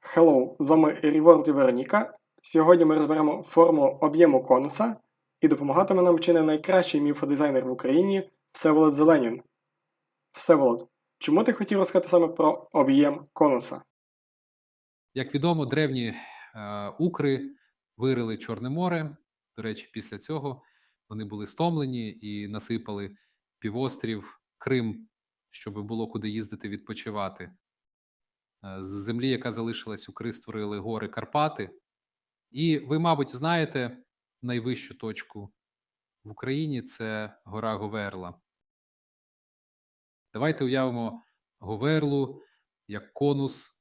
Hello, з вами Reward і Вероніка. Сьогодні ми розберемо формулу об'єму конуса і допомагатиме нам чи не найкращий міфодизайнер в Україні Всеволод Зеленін. Всеволод, чому ти хотів розказати саме про об'єм конуса? Як відомо, древні е, укри вирили Чорне море. До речі, після цього вони були стомлені і насипали півострів Крим, щоб було куди їздити відпочивати. Е, З землі, яка залишилась, укри створили гори Карпати. І ви, мабуть, знаєте найвищу точку в Україні це гора Говерла. Давайте уявимо Говерлу як конус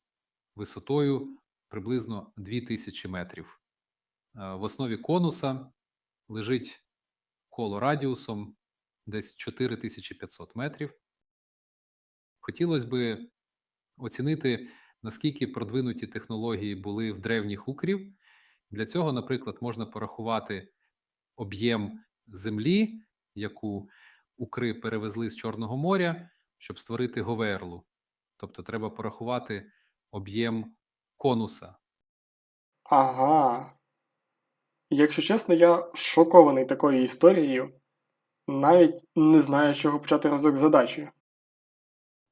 висотою приблизно 2000 метрів. Е, В основі конуса лежить коло радіусом десь 4500 метрів. Хотілося би оцінити, наскільки продвинуті технології були в древніх укрів. Для цього, наприклад, можна порахувати об'єм землі, яку укри перевезли з Чорного моря, щоб створити говерлу. Тобто треба порахувати об'єм конуса. Ага. Якщо чесно, я шокований такою історією. Навіть не знаю, з чого почати разок задачі.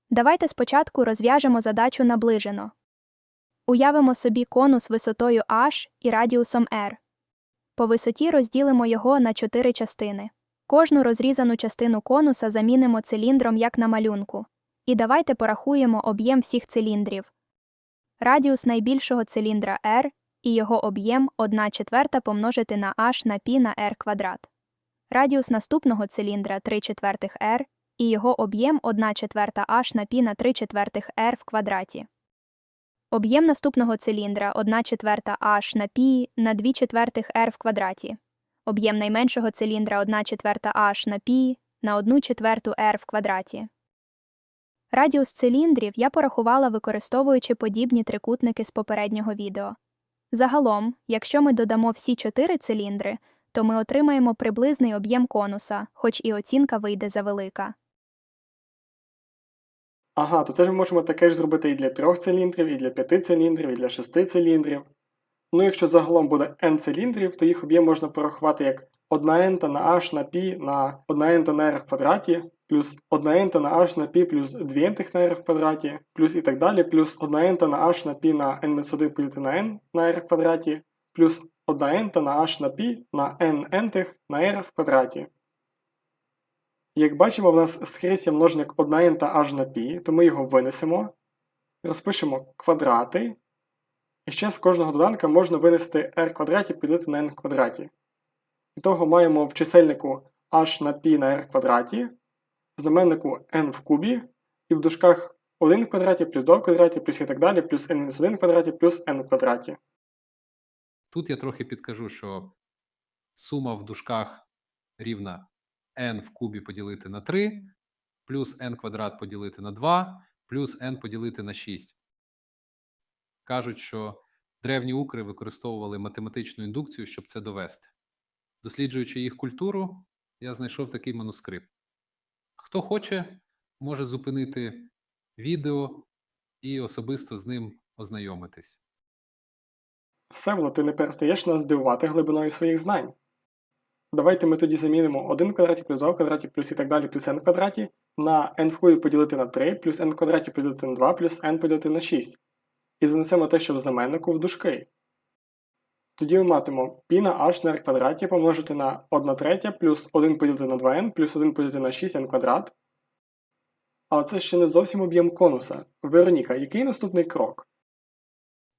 Давайте спочатку розв'яжемо задачу наближено. Уявимо собі конус висотою h і радіусом r. По висоті розділимо його на чотири частини. Кожну розрізану частину конуса замінимо циліндром, як на малюнку. І давайте порахуємо об'єм всіх циліндрів. Радіус найбільшого циліндра r і його об'єм 1 четверта помножити на h на π на r квадрат. Радіус наступного циліндра 3 четвертих r і його об'єм 1 четверта h на π на 3 четвертих r в квадраті. Об'єм наступного циліндра 1 четверта h на π на 2 четвертих r в квадраті. Об'єм найменшого циліндра 1 четверта h на π на 1 четверту r в квадраті. Радіус циліндрів я порахувала, використовуючи подібні трикутники з попереднього відео. Загалом, якщо ми додамо всі чотири циліндри, то ми отримаємо приблизний об'єм конуса, хоч і оцінка вийде завелика. Ага, то це ж ми можемо таке ж зробити і для трьох циліндрів, і для п'яти циліндрів, і для шести циліндрів. Ну, якщо загалом буде n циліндрів, то їх об'єм можна порахувати як 1 n на h на π на 1 n на r в квадраті, плюс 1 n на h на π плюс 2 n на r в квадраті, плюс і так далі, плюс 1 n на h на π на n-1 поділити на n на r в квадраті, плюс 1 n на h на π на n n на r в квадраті. Як бачимо, в нас скрізь є множник 1 n та h на π, то ми його винесемо, розпишемо квадрати, і ще з кожного доданка можна винести r квадраті поділити на n квадраті. І того маємо в чисельнику h на π на r квадраті, в знаменнику n в кубі, і в дужках 1 в квадраті плюс 2 в квадраті плюс і так далі, плюс n-1 в квадраті плюс n в квадраті. Тут я трохи підкажу, що сума в дужках рівна n в кубі поділити на 3, плюс n квадрат поділити на 2, плюс n поділити на 6. Кажуть, що древні укри використовували математичну індукцію, щоб це довести. Досліджуючи їх культуру, я знайшов такий манускрипт. Хто хоче, може зупинити відео і особисто з ним ознайомитись. Всеволод, ти не перестаєш нас здивувати глибиною своїх знань. Давайте ми тоді замінимо 1 в квадраті плюс 2 в квадраті плюс і так далі плюс n в квадраті на n в кубі поділити на 3 плюс n в квадраті поділити на 2 плюс n поділити на 6. І занесемо те, що в знаменнику в дужки. Тоді ми матимемо π на h на r квадраті помножити на 1 третя плюс 1 поділити на 2n плюс 1 поділити на 6n квадрат. Але це ще не зовсім об'єм конуса. Вероніка, який наступний крок?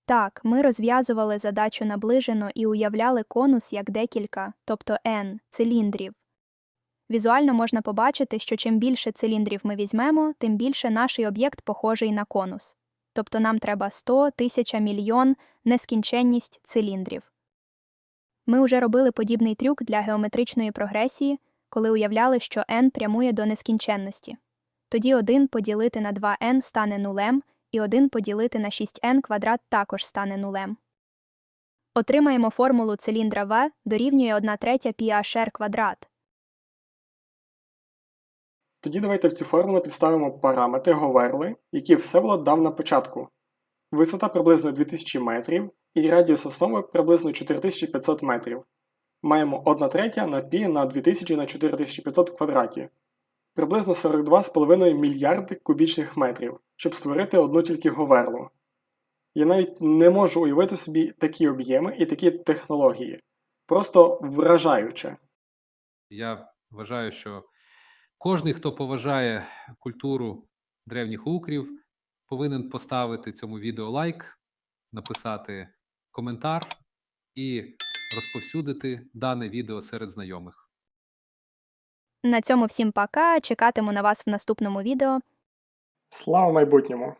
Так, ми розв'язували задачу наближено і уявляли конус як декілька, тобто n, циліндрів. Візуально можна побачити, що чим більше циліндрів ми візьмемо, тим більше наш об'єкт похожий на конус. Тобто нам треба 100, 1000, мільйон, нескінченність циліндрів. Ми вже робили подібний трюк для геометричної прогресії, коли уявляли, що n прямує до нескінченності. Тоді 1 поділити на 2n стане нулем, і 1 поділити на 6n квадрат також стане нулем. Отримаємо формулу циліндра V дорівнює 1 третя πhr квадрат. Тоді давайте в цю формулу підставимо параметри Говерли, які Всеволод дав на початку. Висота приблизно 2000 метрів і радіус основи приблизно 4500 метрів. Маємо 1 третя на пі на 2000 на 4500 квадраті. Приблизно 42,5 мільярди кубічних метрів, щоб створити одну тільки говерлу. Я навіть не можу уявити собі такі об'єми і такі технології. Просто вражаюче. Я вважаю, що кожен, хто поважає культуру древніх укрів, повинен поставити цьому відео лайк, написати коментар і розповсюдити дане відео серед знайомих. На цьому всім пока. Чекатиму на вас в наступному відео. Слава майбутньому!